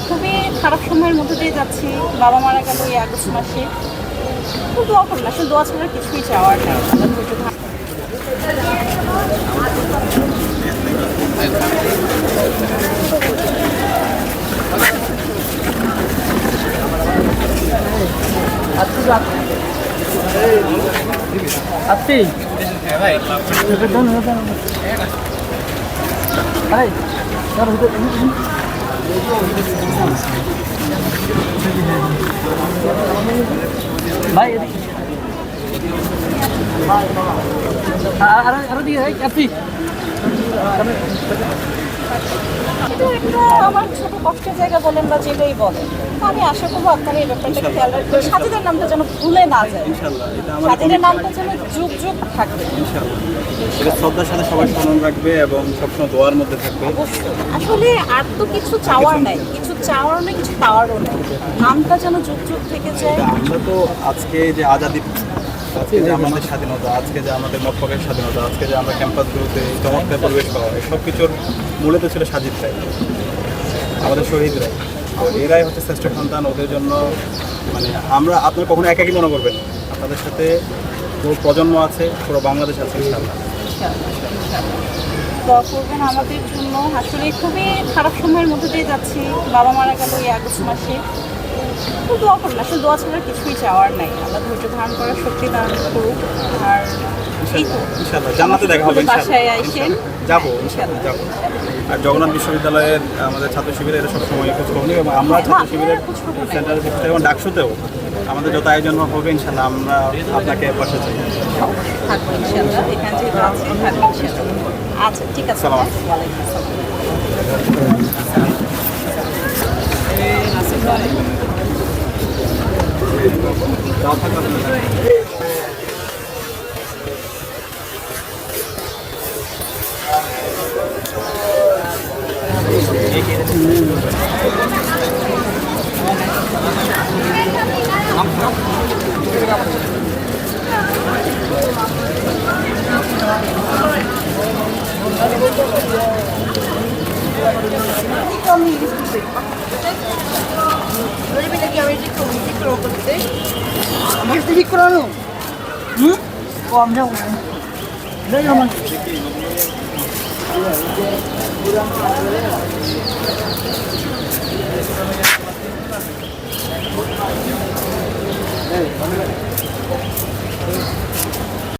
খুবই খারাপ সময়ের মধ্যে দিয়ে যাচ্ছি বাবা মারা গেল এই আগস্ট মাসে খুব দোয়া করুন আসলে দোয়া ছাড়া কিছুই চাওয়ার নেই আপনি ভাই ভাই আ- আরও দিকে আপনি। এটা একটা আমার ছোট কষ্টের জায়গা বলেন বা যেটাই বলেন আমি আশা করব আপনারা এই ব্যাপারটা খেয়াল রাখবেন। নামটা যেন ভুলে না যায়। সাথীদের নামটা যেন যুগ যুগ থাকবে। এটা শ্রদ্ধার সাথে সবাই স্মরণ রাখবে এবং সবসময় দোয়ার মধ্যে থাকবে। আসলে আর তো কিছু চাওয়ার নাই। কিছু চাওয়ারও নেই কিছু পাওয়ারও নেই। নামটা যেন যুগ যুগ থেকে যায়। আমরা তো আজকে যে আজাদি আজকে যে আমাদের স্বাধীনতা, আজকে যে আমাদের মতপকের স্বাধীনতা, আজকে যে আমরা ক্যাম্পাসগুলোতে চমৎকার পরিবেশ পাওয়া সব কিছুর মূলত ছিল সাজিদ রায় আমাদের শহীদরা তো এরাই হচ্ছে শ্রেষ্ঠ সন্তান, ওদের জন্য মানে আমরা আপনার কখনো একাকি মনে করবেন আপনাদের সাথে পুরো প্রজন্ম আছে, পুরো বাংলাদেশ আছে, ইনশাআল্লাহ। দোয়া করবেন আমাদের জন্য। আসলে খুবই খারাপ সময়ের মধ্যে দিয়ে যাচ্ছি। বাবা মারা গেল এই আগস্ট মাসে। তো দোয়া করুন আসলে দোয়া ছাড়া কিছুই চাওয়ার নাই। আল্লাহ ধৈর্য ধারণ করার শক্তি দান করুক আর এই তো। ইনশাআল্লাহ জান্নাতে দেখা হবে বাসায় আইসেন যাব ইনশাআল্লাহ যাব। আর জগন্নাথ বিশ্ববিদ্যালয়ের আমাদের ছাত্র শিবিরে এরা সবসময় খোঁজ খবর নিই এবং আমরা ছাত্র শিবিরের সেন্টারের ভিতরে এবং ডাকসুতেও আমাদের যত আয়োজন হবে ইনশাআল্লাহ আমরা আপনাকে পাশে চাই থাকব ইনশাল্লাহ। এখানে যেহেতু আছি Hindi kami. Wala ba nag-i-original? থাকব ইনশাল্লাহ আচ্ছা ঠিক আছে সালাম। হ্যাঁ? ওয়ালাইকুম আসসালাম। আমার সাথে ঠিক করানো হুম ও আমি যাব যাই আমার